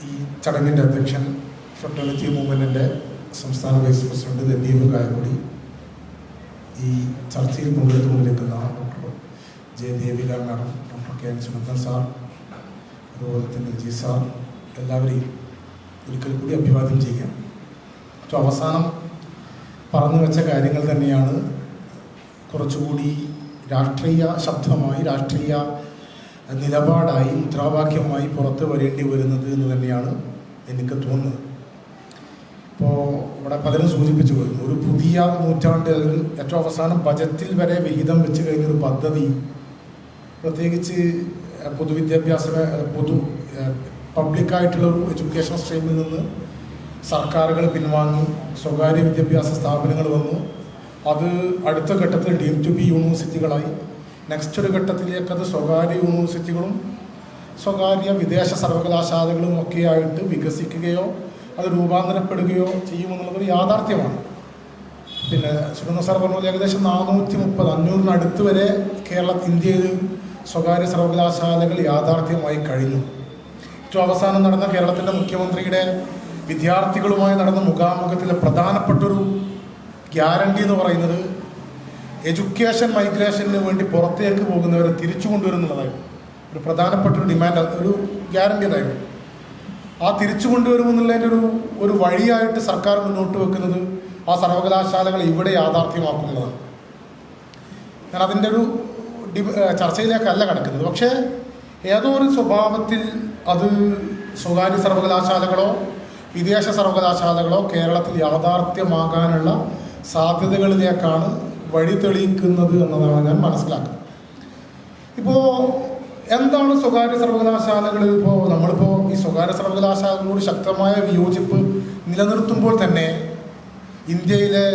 ഈ ചടങ്ങിന്റെ അധ്യക്ഷൻ ഫെർട്ടിലിറ്റി മൂവ്മെന്റിന്റെ സംസ്ഥാന വൈസ് പ്രസിഡന്റ് ലബീബ് കായക്കൊടി ഈ ചർച്ചയിൽ പങ്കെടുത്തുകൊണ്ടിരിക്കുന്ന doctor J Devika madam doctor K N Sunandan sir അതുപോലെ തന്നെ ജി സാർ എല്ലാവരെയും ഒരിക്കൽ കൂടി അഭിവാദ്യം ചെയ്യാം ഏറ്റവും അവസാനം പറഞ്ഞു വെച്ച കാര്യങ്ങൾ തന്നെയാണ് കുറച്ചുകൂടി രാഷ്ട്രീയ ശബ്ദമായി രാഷ്ട്രീയ നിലപാടായി മുദ്രാവാക്യമായി പുറത്ത് വരേണ്ടി വരുന്നത് എന്ന് തന്നെയാണ് എനിക്ക് തോന്നുന്നത്. ഇപ്പോൾ ഇവിടെ പലരും സൂചിപ്പിച്ചു വരുന്നു ഒരു പുതിയ നൂറ്റാണ്ടിൽ ഏറ്റവും അവസാനം ബജറ്റിൽ വരെ വിഹിതം വെച്ച് കഴിഞ്ഞൊരു പദ്ധതി പ്രത്യേകിച്ച് പൊതുവിദ്യാഭ്യാസ പൊതു പബ്ലിക്കായിട്ടുള്ള ഒരു എഡ്യൂക്കേഷൻ സ്ട്രീമിൽ നിന്ന് സർക്കാരുകൾ പിൻവാങ്ങി സ്വകാര്യ വിദ്യാഭ്യാസ സ്ഥാപനങ്ങൾ വന്നു. അത് അടുത്ത ഘട്ടത്തിൽ ഡീം ടു ബി യൂണിവേഴ്സിറ്റികളായി നെക്സ്റ്റ് ഒരു ഘട്ടത്തിലേക്ക് അത് സ്വകാര്യ യൂണിവേഴ്സിറ്റികളും സ്വകാര്യ വിദേശ സർവകലാശാലകളും ഒക്കെയായിട്ട് വികസിക്കുകയോ അത് രൂപാന്തരപ്പെടുകയോ ചെയ്യുമെന്നുള്ളതൊരു യാഥാർത്ഥ്യമാണ്. പിന്നെ സുഗന്ധ സാർ പോലെ ഏകദേശം നാനൂറ്റി മുപ്പത് അഞ്ഞൂറിനടുത്ത് വരെ കേരള ഇന്ത്യയിൽ സ്വകാര്യ സർവകലാശാലകൾ യാഥാർത്ഥ്യമായി കഴിഞ്ഞു. ഏറ്റവും അവസാനം നടന്ന കേരളത്തിന്റെ മുഖ്യമന്ത്രിയുടെ വിദ്യാർത്ഥികളുമായി നടന്ന മുഖാമുഖത്തിലെ പ്രധാനപ്പെട്ടൊരു ഗ്യാരണ്ടി എന്ന് പറയുന്നത് എഡ്യൂക്കേഷൻ മൈഗ്രേഷന് വേണ്ടി പുറത്തേക്ക് പോകുന്നവരെ തിരിച്ചു കൊണ്ടുവരുന്നുള്ളതായിരുന്നു ഒരു പ്രധാനപ്പെട്ട ഒരു ഡിമാൻഡ് ഒരു ഗ്യാരണ്ടി അതായിരുന്നു. ആ തിരിച്ചു കൊണ്ടുവരുമെന്നുള്ളതിന്റെ ഒരു ഒരു വഴിയായിട്ട് സർക്കാർ മുന്നോട്ട് വെക്കുന്നത് ആ സർവകലാശാലകൾ ഇവിടെ യാഥാർത്ഥ്യമാക്കുന്നതാണ്. ഞാൻ അതിന്റെ ഒരു ചർച്ചയിലേക്കല്ല കിടക്കുന്നത്. പക്ഷേ ഏതോ ഒരു സ്വഭാവത്തിൽ അത് സ്വകാര്യ സർവകലാശാലകളോ വിദേശ സർവകലാശാലകളോ കേരളത്തിൽ യാഥാർത്ഥ്യമാകാനുള്ള സാധ്യതകളിലേക്കാണ് വഴി തെളിയിക്കുന്നത് എന്നതാണ് ഞാൻ മനസ്സിലാക്കുന്നത്. ഇപ്പോൾ എന്താണ് സ്വകാര്യ സർവകലാശാലകൾ ഇപ്പോൾ നമ്മളിപ്പോൾ ഈ സ്വകാര്യ സർവകലാശാലകളോട് ശക്തമായ വിയോജിപ്പ് നിലനിർത്തുമ്പോൾ തന്നെ ഇന്ത്യയിലെ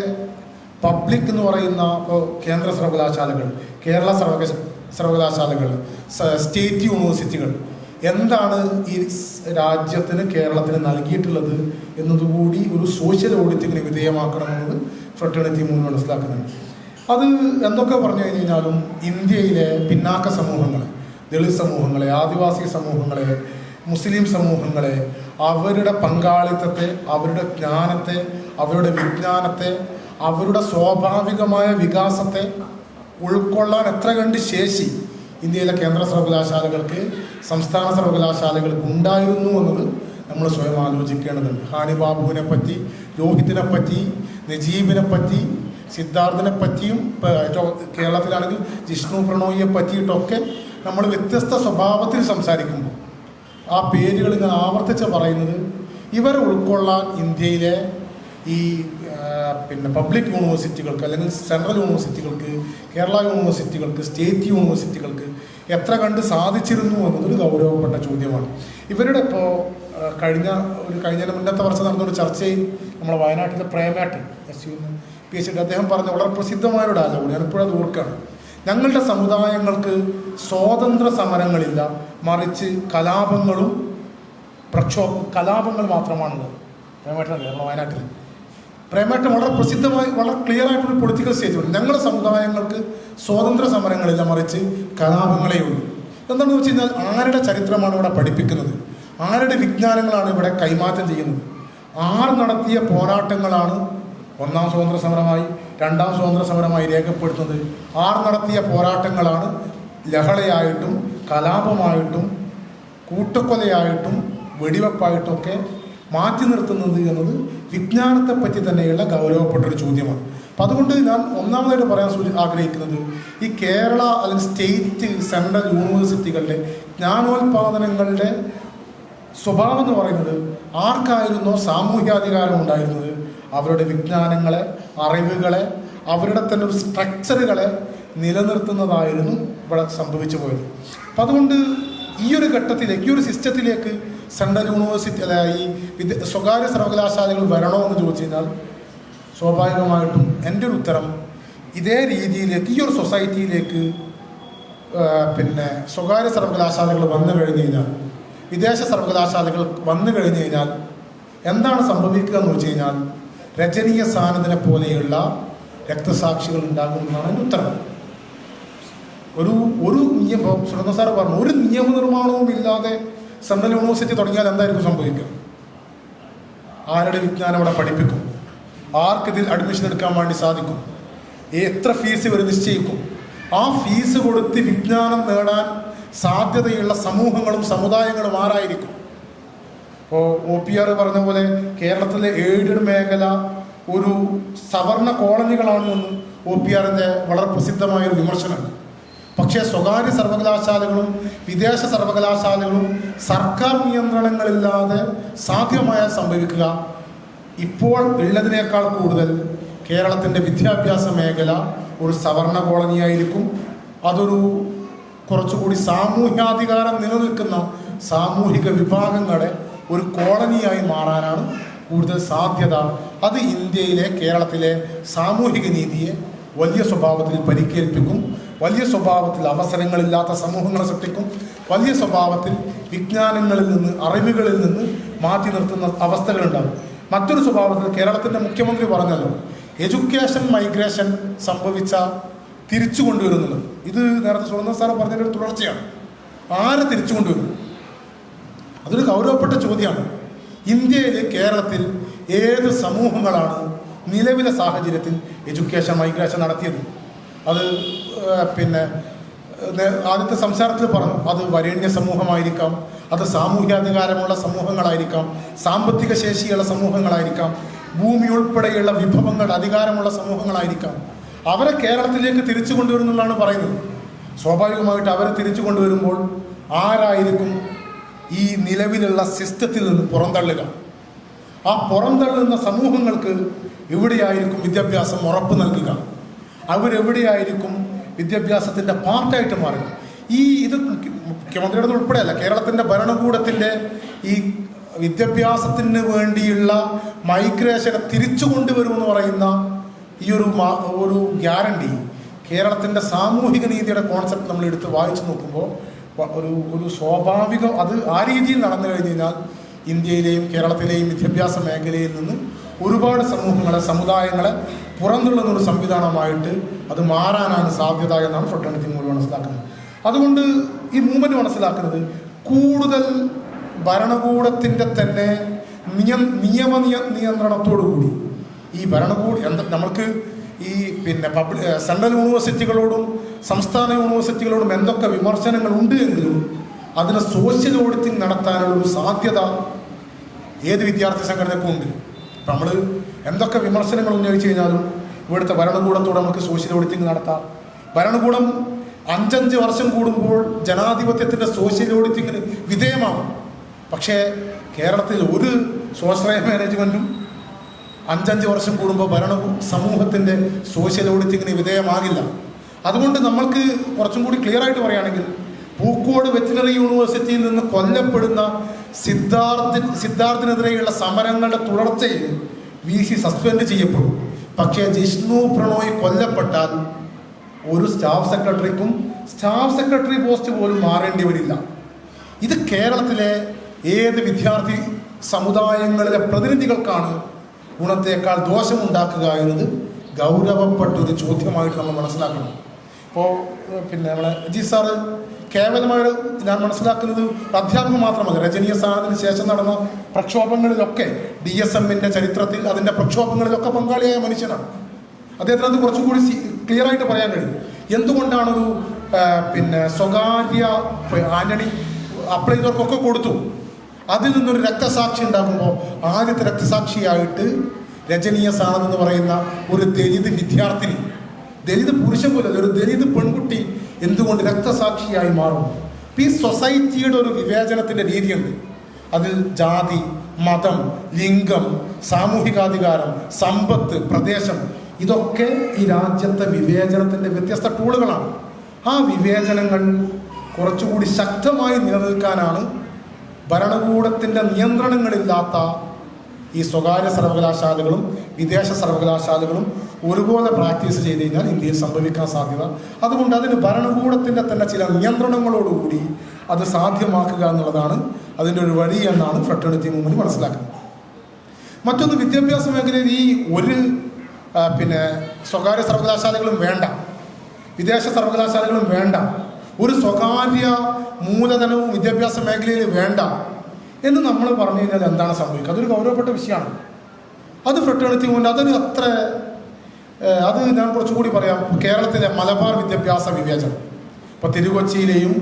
പബ്ലിക് എന്ന് പറയുന്ന ഇപ്പോൾ കേന്ദ്ര സർവകലാശാലകൾ കേരള സർവക സർവകലാശാലകൾ സ്റ്റേറ്റ് യൂണിവേഴ്സിറ്റികൾ എന്താണ് ഈ രാജ്യത്തിന് കേരളത്തിന് നൽകിയിട്ടുള്ളത് എന്നതുകൂടി ഒരു സോഷ്യൽ ഓഡിറ്റിങ്ങിന് വിധേയമാക്കണമെന്നത് ഫ്രട്ടേണിറ്റി മൂന്ന് മനസ്സിലാക്കുന്നുണ്ട്. അത് എന്തൊക്കെ പറഞ്ഞു കഴിഞ്ഞ് കഴിഞ്ഞാലും ഇന്ത്യയിലെ പിന്നാക്ക സമൂഹങ്ങൾ ദളിത് സമൂഹങ്ങളെ ആദിവാസി സമൂഹങ്ങളെ മുസ്ലിം സമൂഹങ്ങളെ അവരുടെ പങ്കാളിത്തത്തെ അവരുടെ ജ്ഞാനത്തെ അവരുടെ വിജ്ഞാനത്തെ അവരുടെ സ്വാഭാവികമായ വികാസത്തെ ഉൾക്കൊള്ളാൻ എത്ര കണ്ട് ശേഷി ഇന്ത്യയിലെ കേന്ദ്ര സർവകലാശാലകൾക്ക് സംസ്ഥാന സർവകലാശാലകൾക്ക് ഉണ്ടായിരുന്നു എന്നത് നമ്മൾ സ്വയം ആലോചിക്കേണ്ടതുണ്ട്. ഹാനി ബാബുവിനെ പറ്റി രോഹിത്തിനെ പറ്റി നജീബിനെ പറ്റി സിദ്ധാർത്ഥിനെ പറ്റിയും കേരളത്തിലാണെങ്കിൽ ജിഷ്ണു പ്രണോയിയെ പറ്റിയിട്ടൊക്കെ നമ്മൾ വ്യത്യസ്ത സ്വഭാവത്തിൽ സംസാരിക്കുമ്പോൾ ആ പേരുകൾ ഇങ്ങനെ ആവർത്തിച്ച് പറയുന്നത് ഇവർ ഉൾക്കൊള്ളാൻ ഇന്ത്യയിലെ ഈ പിന്നെ പബ്ലിക് യൂണിവേഴ്സിറ്റികൾക്ക് അല്ലെങ്കിൽ സെൻട്രൽ യൂണിവേഴ്സിറ്റികൾക്ക് കേരള യൂണിവേഴ്സിറ്റികൾക്ക് സ്റ്റേറ്റ് യൂണിവേഴ്സിറ്റികൾക്ക് എത്ര കണ്ട് സാധിച്ചിരുന്നു എന്നതൊരു ഗൗരവപ്പെട്ട ചോദ്യമാണ്. ഇവരുടെ ഇപ്പോൾ കഴിഞ്ഞ ഒരു കഴിഞ്ഞ മുന്നത്തെ വർഷം നടന്നൊരു ചർച്ചയിൽ നമ്മളെ വയനാട്ടിലെ പ്രേമേട്ടൻ S U P H D അദ്ദേഹം പറഞ്ഞ വളരെ പ്രസിദ്ധമായ ഒരു ഡയലോഗ് ഞാനിപ്പോഴത് ഓർക്കുകയാണ്. ഞങ്ങളുടെ സമുദായങ്ങൾക്ക് സ്വാതന്ത്ര്യ സമരങ്ങളില്ല മറിച്ച് കലാപങ്ങളും പ്രക്ഷോഭ കലാപങ്ങൾ മാത്രമാണുള്ളത്. പ്രേമേട്ടൻ കേരള വയനാട്ടിൽ പ്രേമേട്ടൻ വളരെ പ്രസിദ്ധമായി വളരെ ക്ലിയർ ആയിട്ടൊരു പൊളിറ്റിക്കൽ സ്റ്റേറ്റ്മെന്റ് ഞങ്ങളുടെ സമുദായങ്ങൾക്ക് സ്വാതന്ത്ര്യ സമരങ്ങളില്ല മറിച്ച് കലാപങ്ങളേ ഉള്ളൂ. എന്താണെന്ന് വെച്ച് കഴിഞ്ഞാൽ ആരുടെ ചരിത്രമാണ് ഇവിടെ പഠിപ്പിക്കുന്നത്? ആരുടെ വിജ്ഞാനങ്ങളാണ് ഇവിടെ കൈമാറ്റം ചെയ്യുന്നത്? ആർ നടത്തിയ പോരാട്ടങ്ങളാണ് ഒന്നാം സ്വാതന്ത്ര്യ സമരമായി രണ്ടാം സ്വാതന്ത്ര്യ സമരമായി രേഖപ്പെടുത്തുന്നത്. ആർ നടത്തിയ പോരാട്ടങ്ങളാണ് ലഹളയായിട്ടും കലാപമായിട്ടും കൂട്ടക്കൊലയായിട്ടും വെടിവെപ്പായിട്ടുമൊക്കെ മാറ്റി നിർത്തുന്നത് എന്നത് വിജ്ഞാനത്തെ പറ്റി തന്നെയുള്ള ഗൗരവപ്പെട്ടൊരു ചോദ്യമാണ്. അപ്പം അതുകൊണ്ട് ഞാൻ ഒന്നാമതായിട്ട് പറയാൻ സൂചി ആഗ്രഹിക്കുന്നത് ഈ കേരള അല്ലെങ്കിൽ സ്റ്റേറ്റ് സെൻട്രൽ യൂണിവേഴ്സിറ്റികളുടെ ജ്ഞാനോൽപാദനങ്ങളുടെ സ്വഭാവം എന്ന് പറയുന്നത് ആർക്കായിരുന്നോ സാമൂഹ്യാധികാരം ഉണ്ടായിരുന്നത് അവരുടെ വിജ്ഞാനങ്ങളെ അറിവുകളെ അവരുടെ തന്നെ ഒരു സ്ട്രക്ചറുകളെ നിലനിർത്തുന്നതായിരുന്നു ഇവിടെ സംഭവിച്ചു പോയത്. അപ്പം അതുകൊണ്ട് ഈ ഒരു ഘട്ടത്തിലേക്ക് ഈ ഒരു സിസ്റ്റത്തിലേക്ക് സെൻട്രൽ യൂണിവേഴ്സിറ്റി അല്ല ഈ വിദ്യ സ്വകാര്യ സർവകലാശാലകൾ വരണോ എന്ന് ചോദിച്ചു കഴിഞ്ഞാൽ സ്വാഭാവികമായിട്ടും എന്റെ ഒരു ഉത്തരം ഇതേ രീതിയിലേക്ക് ഈ ഒരു സൊസൈറ്റിയിലേക്ക് പിന്നെ സ്വകാര്യ സർവകലാശാലകൾ വന്നു കഴിഞ്ഞു കഴിഞ്ഞാൽ വിദേശ സർവകലാശാലകൾ വന്നു കഴിഞ്ഞു കഴിഞ്ഞാൽ എന്താണ് സംഭവിക്കുക എന്ന് വെച്ച് കഴിഞ്ഞാൽ രചനീയ സാനദിനെ പോലെയുള്ള രക്തസാക്ഷികൾ ഉണ്ടാകുമെന്നാണ് എന്റെ ഉത്തരം. ഒരു ഒരു നിയമം സുരന്ദ സാർ പറഞ്ഞു ഒരു നിയമനിർമ്മാണവും ഇല്ലാതെ സെൻട്രൽ യൂണിവേഴ്സിറ്റി തുടങ്ങിയാൽ എന്തായിരിക്കും സംഭവിക്കുക? ആരുടെ വിജ്ഞാനം അവിടെ പഠിപ്പിക്കും? ആർക്കിതിൽ അഡ്മിഷൻ എടുക്കാൻ വേണ്ടി സാധിക്കും? എത്ര ഫീസ് ഇവർ നിശ്ചയിക്കും? ആ ഫീസ് കൊടുത്ത് വിജ്ഞാനം നേടാൻ സാധ്യതയുള്ള സമൂഹങ്ങളും സമുദായങ്ങളും ആരായിരിക്കും? ഇപ്പോൾ ഒ പി ആർ പറഞ്ഞ പോലെ കേരളത്തിലെ എയ്ഡഡ് മേഖല ഒരു സവർണ കോളനികളാണെന്നും ഒ പി ആറിന്റെ വളരെ പ്രസിദ്ധമായൊരു വിമർശനമുണ്ട്. പക്ഷേ സ്വകാര്യ സർവകലാശാലകളും വിദേശ സർവകലാശാലകളും സർക്കാർ നിയന്ത്രണങ്ങളില്ലാതെ സാധ്യമായ സംഭവിക്കുക ഇപ്പോൾ ഉള്ളതിനേക്കാൾ കൂടുതൽ കേരളത്തിന്റെ വിദ്യാഭ്യാസ മേഖല ഒരു സവർണ കോളനിയായിരിക്കും. അതൊരു കുറച്ചുകൂടി സാമൂഹ്യാധികാരം നിലനിൽക്കുന്ന സാമൂഹിക വിഭാഗങ്ങളെ ഒരു കോളനിയായി മാറാനാണ് കൂടുതൽ സാധ്യത. അത് ഇന്ത്യയിലെ കേരളത്തിലെ സാമൂഹിക നീതിയെ വലിയ സ്വഭാവത്തിൽ പരിക്കേൽപ്പിക്കും വലിയ സ്വഭാവത്തിൽ അവസരങ്ങളില്ലാത്ത സമൂഹങ്ങളെ സൃഷ്ടിക്കും വലിയ സ്വഭാവത്തിൽ വിജ്ഞാനങ്ങളിൽ നിന്ന് അറിവുകളിൽ നിന്ന് മാറ്റി നിർത്തുന്ന അവസ്ഥകളുണ്ടാകും. മറ്റൊരു സ്വഭാവത്തിൽ കേരളത്തിന്റെ മുഖ്യമന്ത്രി പറഞ്ഞല്ലോ എഡ്യൂക്കേഷൻ മൈഗ്രേഷൻ സംഭവിച്ച തിരിച്ചു കൊണ്ടുവരുന്നുള്ളത് ഇത് നേരത്തെ സുഗന്ധ സാറ് പറഞ്ഞതിന്റെ ഒരു തുടർച്ചയാണ്. ആരെ തിരിച്ചു കൊണ്ടുവരും? അതൊരു ഗൗരവപ്പെട്ട ചോദ്യമാണ്. ഇന്ത്യയിലെ കേരളത്തിൽ ഏത് സമൂഹങ്ങളാണ് നിലവിലെ സാഹചര്യത്തിൽ എഡ്യൂക്കേഷൻ മൈഗ്രേഷൻ നടത്തിയത്? അത് പിന്നെ ആദ്യത്തെ സംസാരത്തിൽ പറഞ്ഞു അത് വരേണ്യ സമൂഹമായിരിക്കാം അത് സാമൂഹ്യാധികാരമുള്ള സമൂഹങ്ങളായിരിക്കാം സാമ്പത്തിക ശേഷിയുള്ള സമൂഹങ്ങളായിരിക്കാം ഭൂമി ഉൾപ്പെടെയുള്ള വിഭവങ്ങൾ അധികാരമുള്ള സമൂഹങ്ങളായിരിക്കാം. അവരെ കേരളത്തിലേക്ക് തിരിച്ചു കൊണ്ടുവരുന്നുള്ളതാണ് പറയുന്നത്. സ്വാഭാവികമായിട്ട് അവരെ തിരിച്ചു കൊണ്ടുവരുമ്പോൾ ആരായിരിക്കും ഈ നിലവിലുള്ള സിസ്റ്റത്തിൽ നിന്ന് പുറന്തള്ളുക? ആ പുറന്തള്ളുന്ന സമൂഹങ്ങൾക്ക് എവിടെയായിരിക്കും വിദ്യാഭ്യാസം ഉറപ്പ് നൽകുക? അവരെവിടെയായിരിക്കും വിദ്യാഭ്യാസത്തിന്റെ പാർട്ടായിട്ട് മാറുക? ഈ ഇത് മുഖ്യ- മുഖ്യമന്ത്രിയുടെ ഉൾപ്പെടെയല്ല കേരളത്തിന്റെ ഭരണകൂടത്തിന്റെ ഈ വിദ്യാഭ്യാസത്തിന് വേണ്ടിയുള്ള മൈഗ്രേഷനെ തിരിച്ചു കൊണ്ടുവരുമെന്ന് പറയുന്ന ഈ ഒരു ഒരു ഗ്യാരണ്ടി കേരളത്തിന്റെ സാമൂഹിക നീതിയുടെ കോൺസെപ്റ്റ് നമ്മൾ എടുത്ത് വായിച്ചു നോക്കുമ്പോൾ ഒരു ഒരു സ്വാഭാവിക അത് ആ രീതിയിൽ നടന്നു കഴിഞ്ഞു കഴിഞ്ഞാൽ ഇന്ത്യയിലെയും കേരളത്തിലെയും വിദ്യാഭ്യാസ മേഖലയിൽ നിന്ന് ഒരുപാട് സമൂഹങ്ങളെ സമുദായങ്ങളെ പുറന്തള്ളുന്ന ഒരു സംവിധാനമായിട്ട് അത് മാറാനാണ് സാധ്യത എന്നാണ് ഫ്രട്ടേണിറ്റി മൂവ്മെന്റ് മനസ്സിലാക്കുന്നത്. അതുകൊണ്ട് ഈ മൂവ്മെന്റ് മനസ്സിലാക്കുന്നത് കൂടുതൽ ഭരണകൂടത്തിന്റെ തന്നെ നിയ നിയമ നിയ- നിയന്ത്രണത്തോടു കൂടി ഈ ഭരണകൂട നമ്മൾക്ക് ഈ പിന്നെ പബ്ലിക് സെൻട്രൽ യൂണിവേഴ്സിറ്റികളോടും സംസ്ഥാന യൂണിവേഴ്സിറ്റികളോടും എന്തൊക്കെ വിമർശനങ്ങൾ ഉണ്ട് എങ്കിലും അതിന് സോഷ്യൽ ഓഡിറ്റിംഗ് നടത്താനുള്ള ഒരു സാധ്യത ഏത് വിദ്യാർത്ഥി സംഘടനക്കും ഉണ്ട്. നമ്മൾ എന്തൊക്കെ വിമർശനങ്ങൾ ഉന്നയിച്ചു കഴിഞ്ഞാലും ഇവിടുത്തെ ഭരണകൂടത്തോടെ നമുക്ക് സോഷ്യൽ ഓഡിറ്റിംഗ് നടത്താം. ഭരണകൂടം അഞ്ചഞ്ച് വർഷം കൂടുമ്പോൾ ജനാധിപത്യത്തിന്റെ സോഷ്യൽ ഓഡിറ്റിങ്ങിന് വിധേയമാകും. പക്ഷേ കേരളത്തിൽ ഒരു സ്വാശ്രയ മാനേജ്മെന്റും അഞ്ചഞ്ച് വർഷം കൂടുമ്പോൾ ഭരണ സമൂഹത്തിന്റെ സോഷ്യൽ ഓഡിറ്റിങ്ങിന് വിധേയമാകില്ല. അതുകൊണ്ട് നമ്മൾക്ക് കുറച്ചും കൂടി ക്ലിയർ ആയിട്ട് പറയുകയാണെങ്കിൽ പൂക്കോട് വെറ്റിനറി യൂണിവേഴ്സിറ്റിയിൽ നിന്ന് കൊല്ലപ്പെടുന്ന സിദ്ധാർത്ഥ സിദ്ധാർത്ഥിനെതിരെയുള്ള സമരങ്ങളുടെ തുടർച്ചയിൽ വി സി സസ്പെൻഡ് ചെയ്യപ്പെടും. പക്ഷേ ജിഷ്ണു പ്രണോയ് കൊല്ലപ്പെട്ടാൽ ഒരു സ്റ്റാഫ് സെക്രട്ടറിക്കും സ്റ്റാഫ് സെക്രട്ടറി പോസ്റ്റ് പോലും മാറേണ്ടി വരില്ല. ഇത് കേരളത്തിലെ ഏത് വിദ്യാർത്ഥി സമുദായങ്ങളിലെ പ്രതിനിധികൾക്കാണ് ഗുണത്തേക്കാൾ ദോഷമുണ്ടാക്കുക എന്നത് ഗൗരവപ്പെട്ട ഒരു ചോദ്യമായിട്ട് നമ്മൾ മനസ്സിലാക്കണം. ഇപ്പോൾ പിന്നെ നമ്മളെ ജി സാറ് കേവലമായിട്ട് ഞാൻ മനസ്സിലാക്കുന്നത് അധ്യാപകം മാത്രമല്ല രജനീയ സ്ഥാനത്തിന് ശേഷം നടന്ന പ്രക്ഷോഭങ്ങളിലൊക്കെ ഡി എസ് എമ്മിന്റെ ചരിത്രത്തിൽ അതിന്റെ പ്രക്ഷോഭങ്ങളിലൊക്കെ പങ്കാളിയായ മനുഷ്യനാണ്. അദ്ദേഹത്തിന് അത് കുറച്ചും കൂടി ക്ലിയർ ആയിട്ട് പറയാൻ കഴിയും. എന്തുകൊണ്ടാണ് ഒരു പിന്നെ സ്വകാര്യ ആന്റണി അപ്ലൈ ചെയ്തവർക്കൊക്കെ കൊടുത്തു? അതിൽ നിന്നൊരു രക്തസാക്ഷി ഉണ്ടാകുമ്പോൾ ആദ്യത്തെ രക്തസാക്ഷിയായിട്ട് രജനീയ സാണെന്ന് പറയുന്ന ഒരു ദലിത് വിദ്യാർത്ഥിനി ദലിത് പുരുഷൻ പോലല്ല ഒരു ദലിത് പെൺകുട്ടി എന്തുകൊണ്ട് രക്തസാക്ഷിയായി മാറും? ഈ സൊസൈറ്റിയുടെ ഒരു വിവേചനത്തിന്റെ രീതിയുണ്ട്. അതിൽ ജാതി മതം ലിംഗം സാമൂഹികാധികാരം സമ്പത്ത് പ്രദേശം ഇതൊക്കെ ഈ രാജ്യത്തെ വിവേചനത്തിന്റെ വ്യത്യസ്ത ടൂളുകളാണ് ആ വിവേചനങ്ങൾ കുറച്ചുകൂടി ശക്തമായി നിലനിൽക്കാനാണ് ഭരണകൂടത്തിന്റെ നിയന്ത്രണങ്ങളില്ലാത്ത ഈ സ്വകാര്യ സർവകലാശാലകളും വിദേശ സർവകലാശാലകളും ഒരുപോലെ പ്രാക്ടീസ് ചെയ്ത് കഴിഞ്ഞാൽ ഇന്ത്യയിൽ സംഭവിക്കാൻ സാധ്യത. അതുകൊണ്ട് അതിന് ഭരണകൂടത്തിന്റെ തന്നെ ചില നിയന്ത്രണങ്ങളോടുകൂടി അത് സാധ്യമാക്കുക എന്നുള്ളതാണ് അതിന്റെ ഒരു വഴി എന്നാണ് ഫ്രട്ടേണിറ്റി മൂവ്മെന്റ് മനസ്സിലാക്കുന്നത്. മറ്റൊന്ന് വിദ്യാഭ്യാസ മേഖലയിൽ ഈ ഒരു പിന്നെ സ്വകാര്യ സർവകലാശാലകളും വേണ്ട. വിദേശ സർവകലാശാലകളും വേണ്ട. ഒരു സ്വകാര്യ മൂലധനവും വിദ്യാഭ്യാസ മേഖലയിൽ വേണ്ട എന്ന് നമ്മൾ പറഞ്ഞു കഴിഞ്ഞാൽ എന്താണ് സംഭവിക്കുക? അതൊരു ഗൗരവപ്പെട്ട വിഷയമാണ്. അത് ഫ്രട്ടേണിറ്റി മൂവ്മെന്റ് അതൊരു അത്ര അത് ഞാൻ കുറച്ചുകൂടി പറയാം. കേരളത്തിലെ മലബാർ വിദ്യാഭ്യാസ വിവേചനം. ഇപ്പോൾ തിരുകൊച്ചിയിലെയും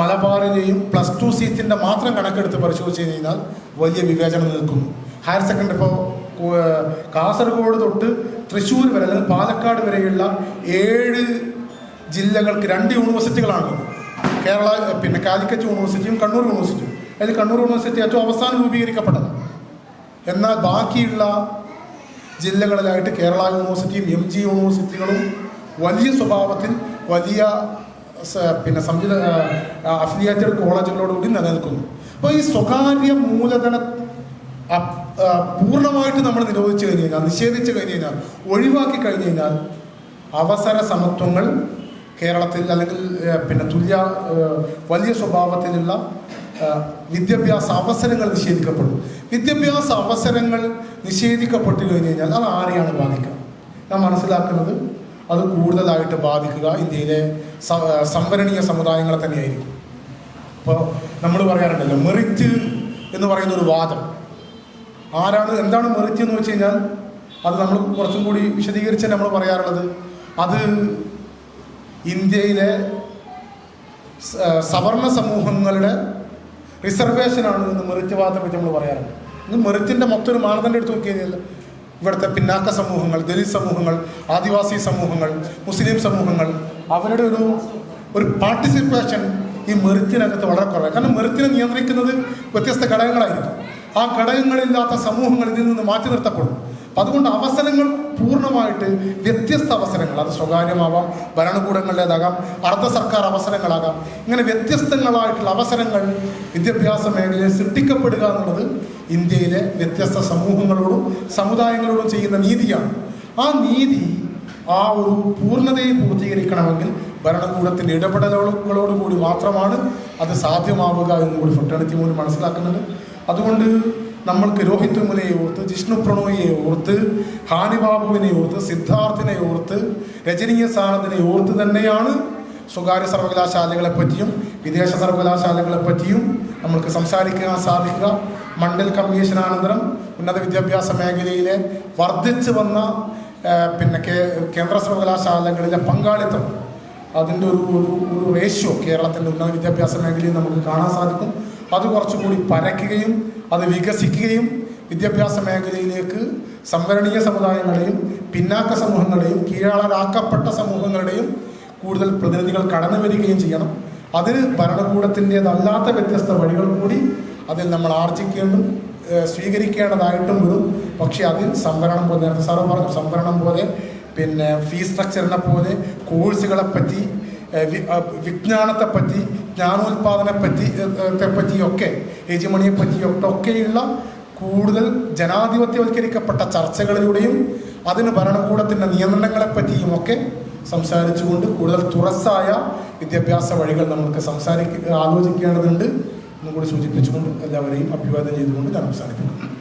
മലബാറിലെയും പ്ലസ് ടു സീറ്റിന്റെ മാത്രം കണക്കെടുത്ത് പരിശോധിച്ച് കഴിഞ്ഞാൽ വലിയ വിവേചനം നിൽക്കുന്നു. ഹയർ സെക്കൻഡറി ഇപ്പോൾ കാസർഗോഡ് തൊട്ട് തൃശ്ശൂർ വരെ അല്ലെങ്കിൽ പാലക്കാട് വരെയുള്ള ഏഴ് ജില്ലകൾക്ക് രണ്ട് യൂണിവേഴ്സിറ്റികളാണ് കേരള പിന്നെ കാലിക്കറ്റ് യൂണിവേഴ്സിറ്റിയും കണ്ണൂർ യൂണിവേഴ്സിറ്റിയും. അതിൽ കണ്ണൂർ യൂണിവേഴ്സിറ്റി ഏറ്റവും അവസാനം രൂപീകരിക്കപ്പെട്ടത് എന്നാൽ ബാക്കിയുള്ള ജില്ലകളിലായിട്ട് കേരള യൂണിവേഴ്സിറ്റിയും എം ജി യൂണിവേഴ്സിറ്റികളും വലിയ സ്വഭാവത്തിൽ വലിയ പിന്നെ സംയുത അഫിലിയേറ്റഡ് കോളേജുകളോടുകൂടി നിലനിൽക്കുന്നു. അപ്പോൾ ഈ സ്വകാര്യ മൂലധന പൂർണമായിട്ട് നമ്മൾ നിരോധിച്ചു കഴിഞ്ഞ് കഴിഞ്ഞാൽ നിഷേധിച്ചു കഴിഞ്ഞ് കഴിഞ്ഞാൽ ഒഴിവാക്കി കഴിഞ്ഞ് കഴിഞ്ഞാൽ അവസര സമത്വങ്ങൾ കേരളത്തിൽ അല്ലെങ്കിൽ പിന്നെ തുല്യ വലിയ സ്വഭാവത്തിലുള്ള വിദ്യാഭ്യാസ അവസരങ്ങൾ നിഷേധിക്കപ്പെടും. വിദ്യാഭ്യാസ അവസരങ്ങൾ നിഷേധിക്കപ്പെട്ടു കഴിഞ്ഞ് കഴിഞ്ഞാൽ അത് ആരെയാണ് ബാധിക്കുക? ഞാൻ മനസ്സിലാക്കുന്നത് അത് കൂടുതലായിട്ട് ബാധിക്കുക ഇന്ത്യയിലെ സംവരണീയ സമുദായങ്ങളെ തന്നെയായിരിക്കും. ഇപ്പോൾ നമ്മൾ പറയാറുണ്ടല്ലോ മെറിറ്റ് എന്ന് പറയുന്ന ഒരു വാദം. ആരാണ് എന്താണ് മെറിറ്റ് എന്ന് വെച്ച് കഴിഞ്ഞാൽ അത് നമ്മൾ കുറച്ചും കൂടി വിശദീകരിച്ച് നമ്മൾ പറയാറുള്ളത്. അത് ഇന്ത്യയിലെ സവർണ സമൂഹങ്ങളുടെ റിസർവേഷനാണ് ഇന്ന് മെറിറ്റ് വാദത്തെ പറ്റി നമ്മൾ പറയാറുണ്ട്. ഇന്ന് മെറിറ്റിന്റെ മൊത്തം ഒരു മാനദണ്ഡം എടുത്ത് നോക്കി കഴിഞ്ഞാൽ ഇവിടുത്തെ പിന്നാക്ക സമൂഹങ്ങൾ ദലിത് സമൂഹങ്ങൾ ആദിവാസി സമൂഹങ്ങൾ മുസ്ലിം സമൂഹങ്ങൾ അവരുടെ ഒരു ഒരു പാർട്ടിസിപ്പേഷൻ ഈ മെറിറ്റിനകത്ത് വളരെ കുറവാണ്. കാരണം മെറിറ്റിനെ നിയന്ത്രിക്കുന്നത് വ്യത്യസ്ത ഘടകങ്ങളായിരിക്കും. ആ ഘടകങ്ങളില്ലാത്ത സമൂഹങ്ങൾ ഇതിൽ നിന്ന് മാറ്റി നിർത്തപ്പെടും. അപ്പം അതുകൊണ്ട് അവസരങ്ങൾ പൂർണമായിട്ട് വ്യത്യസ്ത അവസരങ്ങൾ. അത് സ്വകാര്യമാവാം ഭരണകൂടങ്ങളുടേതാകാം അർദ്ധ സർക്കാർ അവസരങ്ങളാകാം. ഇങ്ങനെ വ്യത്യസ്തങ്ങളായിട്ടുള്ള അവസരങ്ങൾ വിദ്യാഭ്യാസ മേഖലയിൽ സൃഷ്ടിക്കപ്പെടുക എന്നുള്ളത് ഇന്ത്യയിലെ വ്യത്യസ്ത സമൂഹങ്ങളോടും സമുദായങ്ങളോടും ചെയ്യുന്ന നീതിയാണ്. ആ നീതി ആ ഒരു പൂർണതയെ പൂർത്തീകരിക്കണമെങ്കിൽ ഭരണകൂടത്തിന്റെ ഇടപെടലുകളോടുകൂടി മാത്രമാണ് അത് സാധ്യമാവുക എന്നുകൂടി കൂടി ഫെട്ടേണിറ്റി മൂലം മനസ്സിലാക്കുന്നുണ്ട്. അതുകൊണ്ട് നമ്മൾക്ക് രോഹിത് ഓർത്ത് ജിഷ്ണു പ്രണോയിയെ ഓർത്ത് ഹാനിബാബുവിനെ ഓർത്ത് സിദ്ധാർത്ഥിനെ ഓർത്ത് രജനീയ സാനന്ദിനെ ഓർത്ത് തന്നെയാണ് സ്വകാര്യ സർവകലാശാലകളെ പറ്റിയും വിദേശ സർവകലാശാലകളെ പറ്റിയും നമ്മൾക്ക് സംസാരിക്കാൻ സാധിക്കുക. മണ്ഡൽ കമ്മീഷൻ അനന്തരം ഉന്നത വിദ്യാഭ്യാസ മേഖലയിലെ വർദ്ധിച്ചു വന്ന പിന്നെ കേന്ദ്ര സർവകലാശാലകളിലെ പങ്കാളിത്തം അതിന്റെ ഒരു ഒരു റേഷ്യോ കേരളത്തിന്റെ ഉന്നത വിദ്യാഭ്യാസ മേഖലയിൽ നമുക്ക് കാണാൻ സാധിക്കും. അത് കുറച്ചുകൂടി പരക്കുകയും അത് വികസിക്കുകയും വിദ്യാഭ്യാസ മേഖലയിലേക്ക് സംവരണീയ സമുദായങ്ങളെയും പിന്നാക്ക സമൂഹങ്ങളെയും കീഴാളരാക്കപ്പെട്ട സമൂഹങ്ങളുടെയും കൂടുതൽ പ്രതിനിധികൾ കടന്നു വരികയും ചെയ്യണം. അതിന് ഭരണകൂടത്തിന്റെതല്ലാത്ത വ്യത്യസ്ത വഴികൾ കൂടി അതിൽ നമ്മൾ ആർജിക്കേണ്ടും സ്വീകരിക്കേണ്ടതായിട്ടും വരും. പക്ഷേ അതിൽ സംവരണം പോലെ നേരത്തെ സാറ് പറഞ്ഞു സംവരണം പോലെ പിന്നെ ഫീസ് സ്ട്രക്ചറിനെ പോലെ കോഴ്സുകളെ പറ്റി ഏഹ് വി- അഹ് വിജ്ഞാനത്തെ പറ്റി ജ്ഞാനോൽപാദനെ പറ്റി പറ്റിയൊക്കെ ഏജിമണിയെ പറ്റിയൊക്കെ ഒക്കെയുള്ള കൂടുതൽ ജനാധിപത്യവൽക്കരിക്കപ്പെട്ട ചർച്ചകളിലൂടെയും അതിന് ഭരണകൂടത്തിന്റെ നിയന്ത്രണങ്ങളെ പറ്റിയും ഒക്കെ സംസാരിച്ചുകൊണ്ട് കൂടുതൽ തുറസ്സായ വിദ്യാഭ്യാസ വഴികൾ നമുക്ക് സംസാരിക്ക ആലോചിക്കേണ്ടതുണ്ട് എന്നും കൂടി സൂചിപ്പിച്ചുകൊണ്ട് എല്ലാവരെയും അഭിവാദ്യം ചെയ്തുകൊണ്ട് ഞാൻ അവസാനിപ്പിക്കുന്നു.